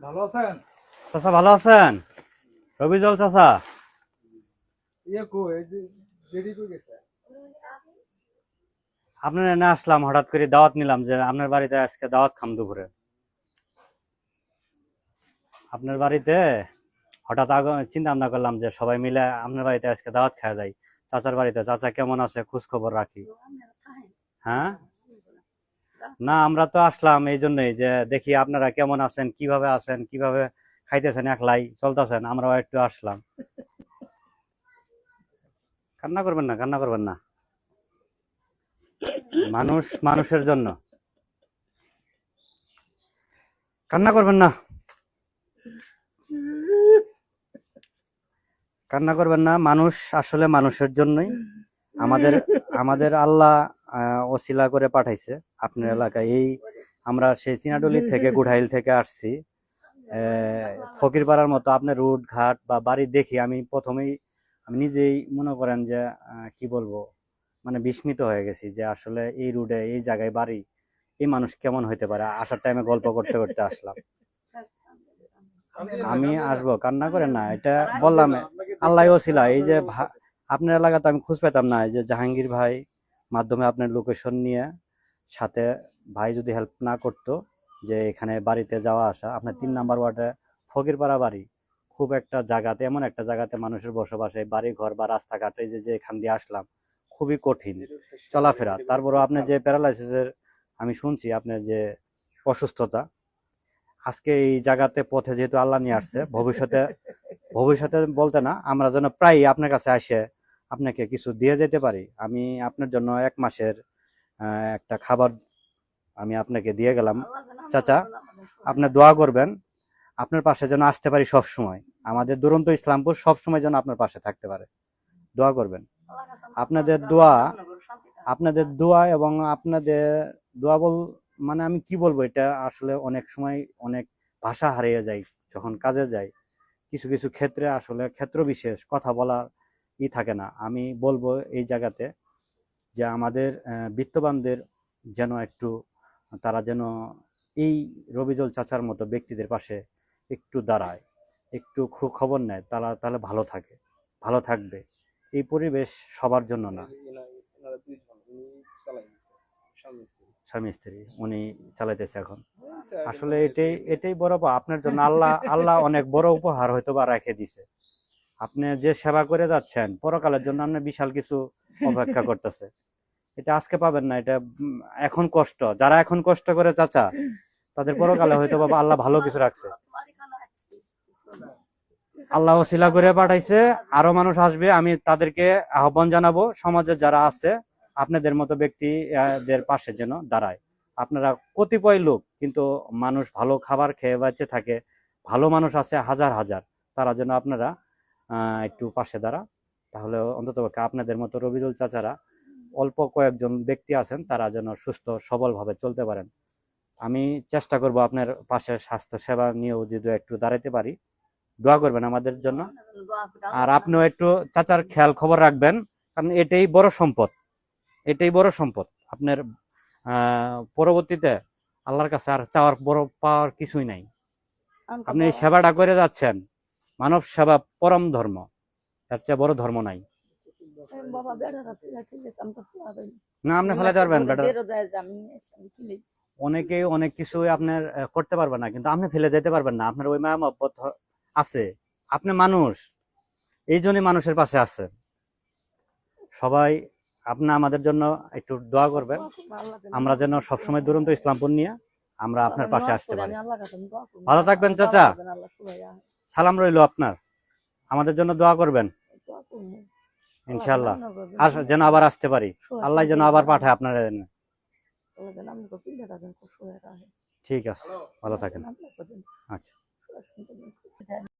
ভালো আছেন? চাচা ভালো আছেন? রবিজল চাচা? ইয়ে কো দেরি করে গেছে? আপনার এনে আসলাম হঠাৎ করে দাওয়াত নিলাম যে আপনার বাড়িতে আজকে দাওয়াত খাম দুপুরে। আপনার বাড়িতে হঠাৎ আগ চিন্তা ভাবনা করলাম যে সবাই মিলে আপনার বাড়িতে আজকে দাওয়াত খাওয়া যায়। চাচার বাড়িতে চাচা কেমন আছে? খোঁজ খবর রাখি। হ্যাঁ? না, আমরা তো আসলাম এই জন্যই যে দেখি আপনারা কেমন আছেন, কীভাবে আছেন, কীভাবে খাইতেছেন একলাই, চলতেছেন, আমরাও একটু আসলাম। কান্না করবেন না, কান্না করবেন না। মানুষ মানুষের জন্য। কান্না করবেন না। কান্না করবেন না, মানুষ আসলে মানুষের জন্যই। আমাদের আমাদের আল্লাহ ওসিলা করে পাঠাইছে আপনার এলাকায়। এই আমরা সেই চিনাডলি থেকে গুড়াইল থেকে আসছি। ফকির পাড়ার মতো আপনার রুট ঘাট বা বাড়ি দেখি আমি প্রথমেই আমি নিজেই মনে করেন যে কি বলব মানে বিস্মিত হয়ে গেছি যে আসলে এই রুটে এই জায়গায় বাড়ি এই মানুষ কেমন হইতে পারে? আসার টাইমে গল্প করতে করতে আসলাম। আমি আসব কান্না করেন না এটা বললাম আল্লাহ ওসিলা। এই যে আপনার এলাকাতে আমি খোঁজ পেতাম না এই যে জাহাঙ্গীর ভাই মাধ্যমে আপনার লোকেশন নিয়ে সাথে ভাই যদি হেল্প না করতো যে এখানে বাড়িতে যাওয়া আসা আপনার তিন নাম্বার ওয়ার্ডে ফকিরপাড়া বাড়ি খুব একটা জায়গাতে এমন একটা জায়গাতে মানুষের বসবাস এই বাড়ি ঘর বা রাস্তাঘাট এই যে যে এখান দিয়ে আসলাম খুবই কঠিন চলাফেরা। তারপরও আপনি যে প্যারালাইসিসের আমি শুনছি আপনার যে অসুস্থতা আজকে এই জায়গাতে পথে যেহেতু আল্লাহ নিয়ে আসছে ভবিষ্যতে ভবিষ্যতে বলতে না আমরা যেন প্রায় আপনার কাছে আসে আপনাকে কিছু দিয়ে যেতে পারি? আমি আপনার জন্য এক মাসের একটা খাবার আমি আপনাকে দিয়ে গেলাম। চাচা, আপনার দোয়া করবেন, আপনার পাশে যেন আসতে পারি সব সময় আমাদের দুরন্ত ইসলামপুর সব সময় যেন আপনার পাশে থাকতে পারে। দোয়া করবেন। আপনাদের দোয়া আপনাদের দোয়া এবং আপনাদের দোয়া বল মানে আমি কি বলব, এটা আসলে অনেক সময় অনেক ভাষা হারিয়ে যায়, যখন কাজে যাই। কিছু কিছু ক্ষেত্রে আসলে ক্ষেত্র বিশেষ, কথা বলার ই থাকে না। আমি বলব এই জায়গাতে যে আমাদের বিত্তবানদের যেন একটু, তারা যেন এই রবিজল চাচার মতো ব্যক্তিদের পাশে একটু দাঁড়ায়, একটু খবর নেয়, তারা তাহলে ভালো থাকে, ভালো থাকবে। এই পরিবেশ সবার জন্য না। স্বামী স্ত্রী, উনি চালাইতেছে এখন। আসলে এটাই এটাই বড় আপনার জন্য আল্লাহ আল্লাহ অনেক বড় উপহার হয়তো বা রেখে দিছে। আপনি যে সেবা করে যাচ্ছেন, পরকালের জন্য আপনি বিশাল কিছু অপেক্ষা করতেছে। এটা আজকে পাবেন না, এটা এখন কষ্ট। যারা এখন কষ্ট করে চাচা, তাদের পরকালে হয়তো বাবা আল্লাহ ভালো কিছু রাখছে। আল্লাহ ওসিলা করে পাঠাইছে, আরও মানুষ আসবে, আমি তাদেরকে আহ্বান জানাব সমাজে যারা আছে, আপনাদের মতো ব্যক্তিদের পাশে যেন দাঁড়ায়। আপনারা কতিপয় লোক, কিন্তু মানুষ ভালো খাবার খেয়ে বাঁচে থাকে, ভালো মানুষ আছে হাজার হাজার, তারা যেন আপনারা একটু পাশে দাঁড়া। তাহলে অন্তত আপনাদের মতো রবিদুল চাচারা অল্প কয়েকজন ব্যক্তি আছেন, তারা যেন সুস্থ, সবলভাবে চলতে পারেন। আমি চেষ্টা করব আপনার পাশে স্বাস্থ্য সেবা নিয়েও যদি একটু দাঁড়াতে পারি। দোয়া করবেন আমাদের জন্য। আর আপনিও একটু চাচার খেয়াল খবর রাখবেন, কারণ এটাই বড় সম্পদ। এটাই বড় সম্পদ। আপনার পরবর্তীতে আল্লাহর কাছে আর চাওয়ার, বড় পাওয়ার কিছুই নাই। আপনি সেবাটা করে যাচ্ছেন। মানব সেবা পরম ধর্ম। এর চেয়ে বড় ধর্ম নাই। আছে না। আপনি ফেলাতে পারবেন অনেকেই অনেক কিছু আপনার করতে পারবেন না কিন্তু আপনি ফেলে যেতে পারবেন না। আপনার ওই মায়া মহব্বত আছে। আপনি মানুষ এই জন্যই মানুষের পাশে আছেন সবাই আপনি আমাদের জন্য একটু দোয়া করবেন। আমরা যেন সবসময় দুরন্ত ইসলামপুর নিয়ে আমরা আপনার পাশে আসতে পারি। ভালো থাকবেন, চাচা। সালাম রইল আপনার। আমাদের জন্য দোয়া করবেন। ইনশাল্লাহ আস যেন আবার আসতে পারি। আল্লাহ যেন আবার পাঠায় আপনার ঠিক আছে। ভালো থাকেন। আচ্ছা।